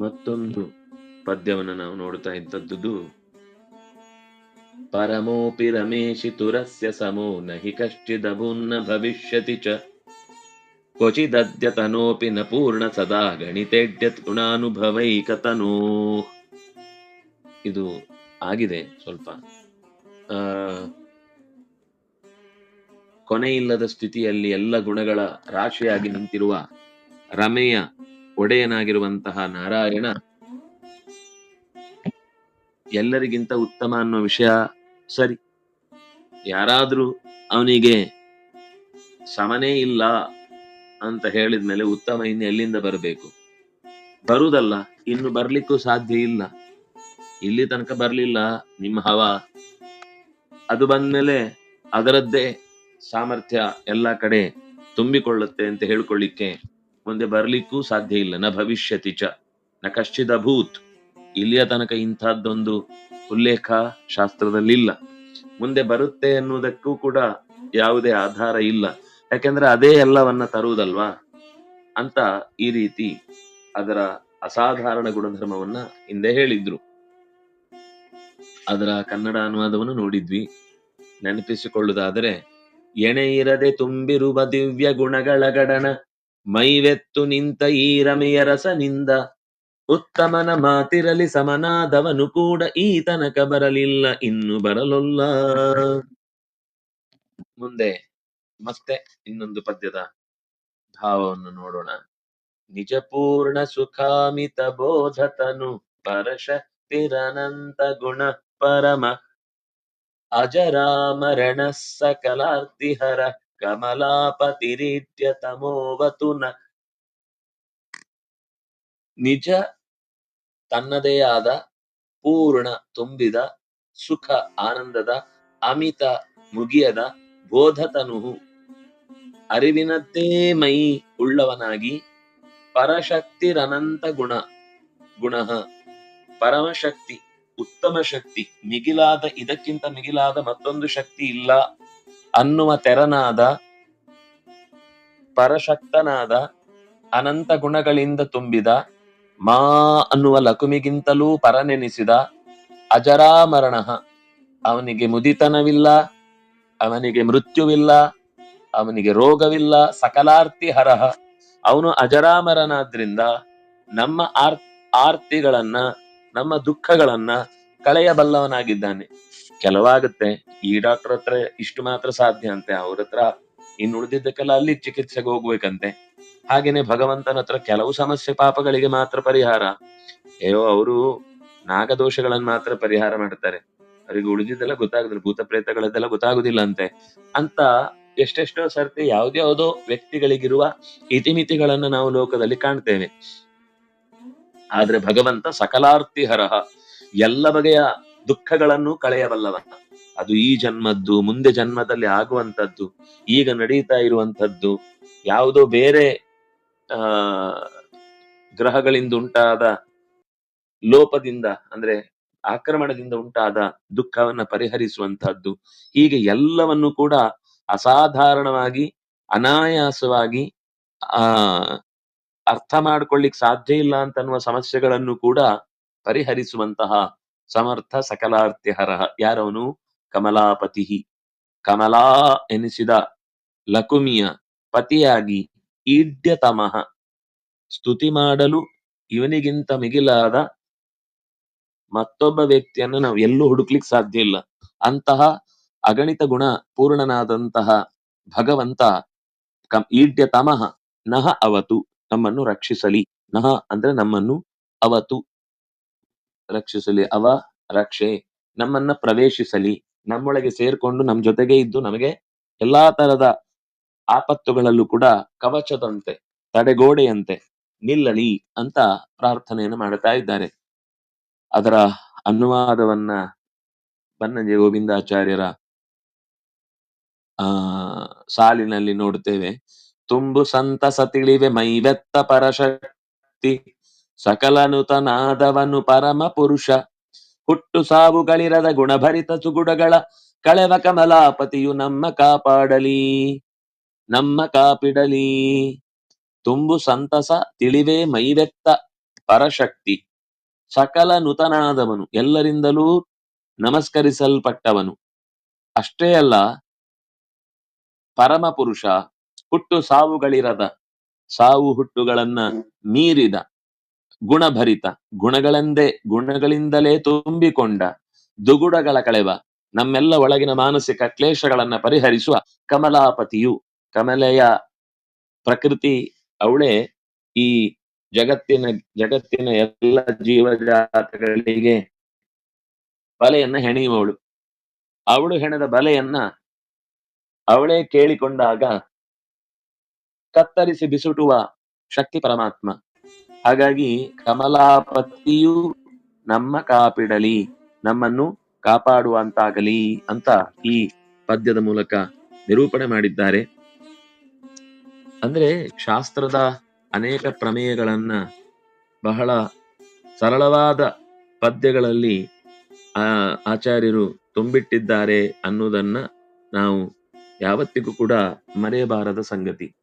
ಮತ್ತೊಂದು ಪದ್ಯವನ್ನು ನಾವು ನೋಡ್ತಾ ಇದ್ದದ್ದು, ಪರಮೋಪಿ ರಮೇಶಿ ತುರಸ್ಯ ಸಮೋ ನಹಿ ಕಶ್ಚಿದಭೂನ್ನ ಭವಿಷ್ಯತಿ ಚ. ಕ್ವಚಿದದ್ಯತನೋಪಿ ನ ಪೂರ್ಣ ಸದಾ ಗಣಿತೇಡ್ಯತ್ ಗುಣಾನುಭವೈಕತನೋ. ಇದು ಆಗಿದೆ ಸ್ವಲ್ಪ. ಆ, ಕೊನೆಯಿಲ್ಲದ ಸ್ಥಿತಿಯಲ್ಲಿ ಎಲ್ಲ ಗುಣಗಳ ರಾಶಿಯಾಗಿ ನಿಂತಿರುವ ರಮೆಯ ಒಡೆಯನಾಗಿರುವಂತಹ ನಾರಾಯಣ ಎಲ್ಲರಿಗಿಂತ ಉತ್ತಮ ಅನ್ನೋ ವಿಷಯ ಸರಿ. ಯಾರಾದ್ರೂ ಅವನಿಗೆ ಸಮನೇ ಇಲ್ಲ ಅಂತ ಹೇಳಿದ್ಮೇಲೆ ಉತ್ತಮ ಇನ್ನು ಎಲ್ಲಿಂದ ಬರಬೇಕು? ಬರುದಲ್ಲ, ಇನ್ನು ಬರ್ಲಿಕ್ಕೂ ಸಾಧ್ಯ ಇಲ್ಲ. ಇಲ್ಲಿ ತನಕ ಬರ್ಲಿಲ್ಲ, ನಿಮ್ಮ ಹವ. ಅದು ಬಂದ್ಮೇಲೆ ಅದರದ್ದೇ ಸಾಮರ್ಥ್ಯ ಎಲ್ಲಾ ಕಡೆ ತುಂಬಿಕೊಳ್ಳುತ್ತೆ ಅಂತ ಹೇಳ್ಕೊಳ್ಳಿಕ್ಕೆ ಮುಂದೆ ಬರ್ಲಿಕ್ಕೂ ಸಾಧ್ಯ ಇಲ್ಲ. ನ ಭವಿಷ್ಯತಿ ಚ. ನ ಕಶ್ಚಿದ ಭೂತ್. ಇಲ್ಲಿಯ ತನಕ ಇಂಥದ್ದೊಂದು ಉಲ್ಲೇಖ ಶಾಸ್ತ್ರದಲ್ಲಿ ಇಲ್ಲ ಮುಂದೆ ಬರುತ್ತೆ ಅನ್ನುವುದಕ್ಕೂ ಕೂಡ ಯಾವುದೇ ಆಧಾರ ಇಲ್ಲ. ಯಾಕೆಂದ್ರೆ ಅದೇ ಎಲ್ಲವನ್ನ ತರುವುದಲ್ವಾ? ಅಂತ ಈ ರೀತಿ ಅದರ ಅಸಾಧಾರಣ ಗುಣಧರ್ಮವನ್ನ ಹಿಂದೆ ಹೇಳಿದ್ರು. ಅದರ ಕನ್ನಡ ಅನುವಾದವನ್ನು ನೋಡಿದ್ವಿ. ನೆನಪಿಸಿಕೊಳ್ಳುವುದಾದರೆ ಎಣೆ ಇರದೆ ತುಂಬಿರುವ ದಿವ್ಯ ಗುಣಗಳ ಗಡಣ ಮೈವೆತ್ತು ನಿಂತ ಈ ರಮೆಯ ರಸನಿಂದ, ಉತ್ತಮನ ಮಾತಿರಲಿ ಸಮನಾದವನು ಕೂಡ ಈ ತನಕ ಬರಲಿಲ್ಲ, ಇನ್ನು ಬರಲೊಲ್ಲ. ಮುಂದೆ ಮತ್ತೆ ಇನ್ನೊಂದು ಪದ್ಯದ ಭಾವವನ್ನು ನೋಡೋಣ. ನಿಜಪೂರ್ಣ ಸುಖಾಮಿತ ಬೋಧತನು ಪರಶಕ್ತಿರನಂತ ಗುಣ ಪರಮ ಅಜರಾಮರಣ ಸಕಲಾರ್ತಿಹರ ಕಮಲಾಪತಿರಿಟ್ಯ ತಮೋವತುನ ನಿಜ ತನ್ನದೇ ಆದ ಪೂರ್ಣ ತುಂಬಿದ ಸುಖ ಆನಂದದ ಅಮಿತ ಮುಗಿಯದ ಬೋಧತನು ಅರಿವಿನದ್ದೇ ಮೈ ಉಳ್ಳವನಾಗಿ ಪರಶಕ್ತಿರನಂತ ಗುಣ ಗುಣ ಪರಮಶಕ್ತಿ ಉತ್ತಮ ಶಕ್ತಿ ಮಿಗಿಲಾದ ಇದಕ್ಕಿಂತ ಮಿಗಿಲಾದ ಮತ್ತೊಂದು ಶಕ್ತಿ ಇಲ್ಲ. ಅನ್ನುವ ತೆರನಾದ, ಪರಶಕ್ತನಾದ, ಅನಂತ ಗುಣಗಳಿಂದ ತುಂಬಿದ, ಮಾ ಅನ್ನುವ ಲಕುಮಿಗಿಂತಲೂ ಪರನೆನಿಸಿದ ಅಜರಾಮರಣ. ಅವನಿಗೆ ಮುದಿತನವಿಲ್ಲ, ಅವನಿಗೆ ಮೃತ್ಯುವಿಲ್ಲ, ಅವನಿಗೆ ರೋಗವಿಲ್ಲ ಸಕಲಾರ್ತಿ ಹರಹ ಅವನು ಅಜರಾಮರನಾದ್ರಿಂದ ನಮ್ಮ ಆರ್, ಆರ್ತಿಗಳನ್ನ, ನಮ್ಮ ದುಃಖಗಳನ್ನ ಕಳೆಯಬಲ್ಲವನಾಗಿದ್ದಾನೆ. ಕೆಲವಾಗುತ್ತೆ. ಈ ಡಾಕ್ಟರ್ ಹತ್ರ ಇಷ್ಟು ಮಾತ್ರ ಸಾಧ್ಯ ಅಂತೆ. ಅವ್ರ ಹತ್ರ ಇನ್ನು ಉಳಿದಿದ್ದಕ್ಕೆಲ್ಲ ಅಲ್ಲಿ ಚಿಕಿತ್ಸೆಗೆ ಹೋಗ್ಬೇಕಂತೆ. ಹಾಗೇನೆ ಭಗವಂತನ ಹತ್ರ ಕೆಲವು ಸಮಸ್ಯೆ ಪಾಪಗಳಿಗೆ ಮಾತ್ರ ಪರಿಹಾರ. ಅಯ್ಯೋ, ಅವರು ನಾಗದೋಷಗಳನ್ನ ಮಾತ್ರ ಪರಿಹಾರ ಮಾಡ್ತಾರೆ. ಅವರಿಗೆ ಉಳಿದಿದ್ದೆಲ್ಲ ಗೊತ್ತಾಗುದಿಲ್ಲ. ಭೂತ ಪ್ರೇತಗಳದ್ದೆಲ್ಲ ಗೊತ್ತಾಗುದಿಲ್ಲ ಅಂತೆ ಅಂತ ಎಷ್ಟೆಷ್ಟೋ ಸರ್ತಿ ಯಾವ್ದ್ಯಾವುದೋ ವ್ಯಕ್ತಿಗಳಿಗಿರುವ ಇತಿಮಿತಿಗಳನ್ನ ನಾವು ಲೋಕದಲ್ಲಿ ಕಾಣ್ತೇವೆ. ಆದ್ರೆ ಭಗವಂತ ಸಕಲಾರ್ಥಿ ಹರಹ. ಎಲ್ಲ ಬಗೆಯ ದುಃಖಗಳನ್ನು ಕಳೆಯಬಲ್ಲವ ಅದು ಈ ಜನ್ಮದ್ದು, ಮುಂದೆ ಜನ್ಮದಲ್ಲಿ ಆಗುವಂತದ್ದು ಈಗ ನಡೀತಾ ಇರುವಂತದ್ದು ಯಾವುದೋ ಬೇರೆ, ಆ, ಗ್ರಹಗಳಿಂದ ಉಂಟಾದ ಲೋಪದಿಂದ, ಅಂದ್ರೆ ಆಕ್ರಮಣದಿಂದ ಉಂಟಾದ ದುಃಖವನ್ನ ಪರಿಹರಿಸುವಂತಹದ್ದು ಹೀಗೆ ಎಲ್ಲವನ್ನು ಕೂಡ ಅಸಾಧಾರಣವಾಗಿ, ಅನಾಯಾಸವಾಗಿ, ಆ, ಅರ್ಥ ಮಾಡ್ಕೊಳ್ಳಿಕ್ ಸಾಧ್ಯ ಇಲ್ಲ ಅಂತನ್ನುವ ಸಮಸ್ಯೆಗಳನ್ನು ಕೂಡ ಪರಿಹರಿಸುವಂತಹ ಸಮರ್ಥ ಸಕಲಾರ್ತಿಹರ ಯಾರವನು? ಕಮಲಾಪತಿ ಕಮಲಾ ಎನಿಸಿದ ಲಕುಮಿಯ ಪತಿಯಾಗಿ ಈಡ್ಯತಮಃ. ಸ್ತುತಿ ಮಾಡಲು ಇವನಿಗಿಂತ ಮಿಗಿಲಾದ ಮತ್ತೊಬ್ಬ ವ್ಯಕ್ತಿಯನ್ನು ನಾವು ಎಲ್ಲೂ ಹುಡುಕ್ಲಿಕ್ ಸಾಧ್ಯ ಇಲ್ಲ. ಅಂತಹ ಅಗಣಿತ ಗುಣ ಪೂರ್ಣನಾದಂತಹ ಭಗವಂತ ಕಂ ಈಡ್ಯತಮಃ. ನಹ ಅವತು ನಮ್ಮನ್ನು ರಕ್ಷಿಸಲಿ. ನಹ ಅಂದ್ರೆ ನಮ್ಮನ್ನು ಅವತು ರಕ್ಷಿಸಲಿ, ಅವ ರಕ್ಷೆ. ನಮ್ಮನ್ನ ಪ್ರವೇಶಿಸಲಿ. ನಮ್ಮೊಳಗೆ ಸೇರ್ಕೊಂಡು ನಮ್ ಜೊತೆಗೆ ಇದ್ದು ನಮಗೆ ಎಲ್ಲಾ ತರದ ಆಪತ್ತುಗಳಲ್ಲೂ ಕೂಡ ಕವಚದಂತೆ, ತಡೆಗೋಡೆಯಂತೆ ನಿಲ್ಲಲಿ ಅಂತ ಪ್ರಾರ್ಥನೆಯನ್ನು ಮಾಡುತ್ತಾ ಇದ್ದಾರೆ. ಅದರ ಅನುವಾದವನ್ನ ಬನ್ನಂಜೆ ಗೋವಿಂದಾಚಾರ್ಯರ, ಆ, ಸಾಲಿನಲ್ಲಿ ನೋಡುತ್ತೇವೆ. ತುಂಬು ಸಂತಸ ತಿಳಿವೆ ಮೈವೆತ್ತ ಪರಶಕ್ತಿ ಸಕಲನುತನಾದವನು ಪರಮ ಪುರುಷ. ಹುಟ್ಟು ಸಾವುಗಳಿರದ ಗುಣಭರಿತ ಸುಗುಡಗಳ ಕಳೆವ ಕಮಲಾಪತಿಯು ನಮ್ಮ ಕಾಪಾಡಲಿ, ನಮ್ಮ ಕಾಪಿಡಲಿ. ತುಂಬು ಸಂತಸ, ತಿಳಿವೆ ಮೈವೆತ್ತ ಪರಶಕ್ತಿ. ಸಕಲ ನುತನಾದವನು, ಎಲ್ಲರಿಂದಲೂ ನಮಸ್ಕರಿಸಲ್ಪಟ್ಟವನು. ಅಷ್ಟೇ ಅಲ್ಲ, ಪರಮ ಪುರುಷ, ಹುಟ್ಟು ಸಾವುಗಳಿರದ ಸಾವು ಹುಟ್ಟುಗಳನ್ನ ಮೀರಿದ ಗುಣಭರಿತ. ಗುಣಗಳೆಂದೇ ಗುಣಗಳಿಂದಲೇ ತುಂಬಿಕೊಂಡ ದುಗುಡಗಳ ಕಳೆವ ನಮ್ಮೆಲ್ಲ ಒಳಗಿನ ಮಾನಸಿಕ ಕ್ಲೇಶಗಳನ್ನ ಪರಿಹರಿಸುವ ಕಮಲಾಪತಿಯು. ಕಮಲೆಯ ಪ್ರಕೃತಿ ಅವಳೇ ಈ ಜಗತ್ತಿನ ಜಗತ್ತಿನ ಎಲ್ಲ ಜೀವಜಾತಗಳಿಗೆ ಬಲೆಯನ್ನ ಹೆಣೆಯುವವಳು. ಅವಳು ಹೆಣೆದ ಬಲೆಯನ್ನ ಅವಳೇ ಕೇಳಿಕೊಂಡಾಗ ಕತ್ತರಿಸಿ ಬಿಸುಟುವ ಶಕ್ತಿ ಪರಮಾತ್ಮ. ಹಾಗಾಗಿ ಕಮಲಾಪತಿಯು ನಮ್ಮ ಕಾಪಿಡಲಿ, ನಮ್ಮನ್ನು ಕಾಪಾಡುವಂತಾಗಲಿ ಅಂತ ಈ ಪದ್ಯದ ಮೂಲಕ ನಿರೂಪಣೆ ಮಾಡಿದ್ದಾರೆ. ಅಂದ್ರೆ ಶಾಸ್ತ್ರದ ಅನೇಕ ಪ್ರಮೇಯಗಳನ್ನ ಬಹಳ ಸರಳವಾದ ಪದ್ಯಗಳಲ್ಲಿ, ಆ, ಆಚಾರ್ಯರು ತುಂಬಿಟ್ಟಿದ್ದಾರೆ ಅನ್ನೋದನ್ನ ನಾವು ಯಾವತ್ತಿಗೂ ಕೂಡ ಮರೆಯಬಾರದ ಸಂಗತಿ.